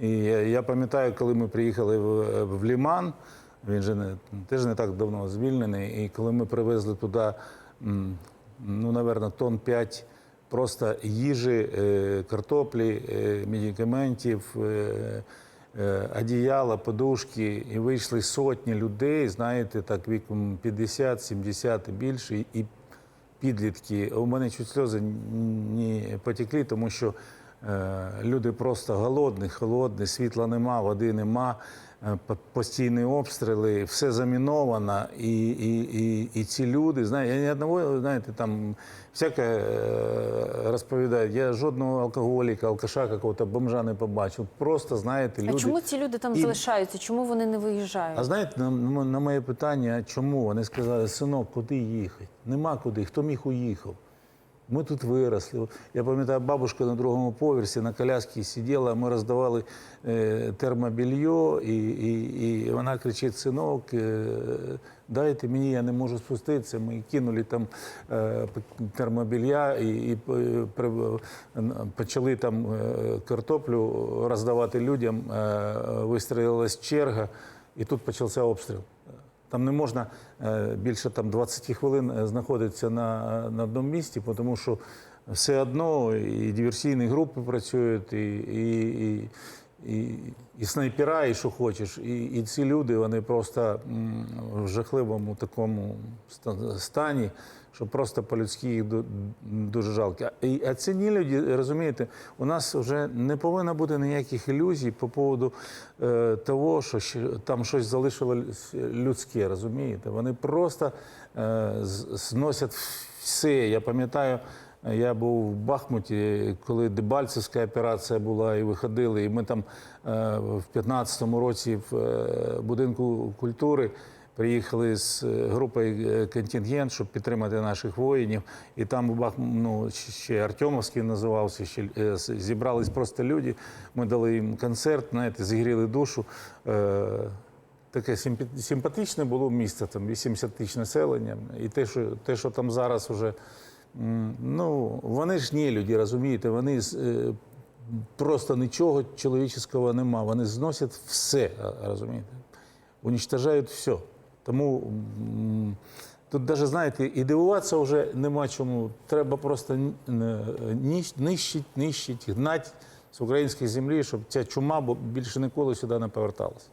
І я, пам'ятаю, коли ми приїхали в, в Ліман, він же не, теж не так давно звільнений, і коли ми привезли туди, ну, напевно, тонн 5 просто їжі, е, картоплі, е, медикаментів, е, одіяла, подушки, і вийшли сотні людей, знаєте, так віком 50, 70 і більше, і підлітки. У мене чуть сльози не потекли, тому що люди просто голодні, холодні, світла нема, води нема, е, постійні обстріли, все заміновано. І, і, і, і ці люди, знаєте, я ні одного, знаєте, там всяке е, розповідають. Я жодного алкоголіка, алкаша, какого-то бомжа не побачив. Просто, знаєте, люди. А чому ці люди там І- залишаються? Чому вони не виїжджають? А знаєте, на, на на моє питання, чому вони сказали, синок, куди їхати? Нема куди, хто міг уїхав? Ми тут виросли. Я пам'ятаю, бабушка на другому поверсі на коляскі сиділа, ми роздавали е, термобільйо, і, і, і вона кричить: синок, е, дайте мені, я не можу спуститися. Ми кинули там е, термобілья і, і почали там картоплю роздавати людям. Вистрілилась черга, і тут почався обстріл. Там не можна е, більше там 20 хвилин е, знаходитися на, на одному місці, тому що все одно і диверсійні групи працюють, і, і, і, і, і снайпера, і що хочеш. І, і ці люди вони просто в жахливому такому стані, що просто по-людськи їх ду- дуже жалко. А- ці люди, розумієте, у нас вже не повинно бути ніяких ілюзій по поводу е, того, що там щось залишилось людське, розумієте? Вони просто е, зносять все. Я пам'ятаю, я був в Бахмуті, коли Дебальцевська операція була, і виходили. І ми там е, в 15-му році в е, будинку культури приїхали з е, групою контингент, щоб підтримати наших воїнів. І там в Бах- ну, ще Артемовський називався, ще зібрались просто люди. Ми дали їм концерт, знаєте, зігріли душу. Таке симпатичне було місто, там 80 тисяч населення. І те, що, те, що там зараз уже, м, ну, вони ж не люди, розумієте, вони е, просто нічого чоловічого нема. Вони зносять все, розумієте, уничтожають все. Тому тут навіть, знаєте, і дивуватися вже нема чому. Треба просто нищить, нищить, гнать з української землі, щоб ця чума більше ніколи сюди не поверталася.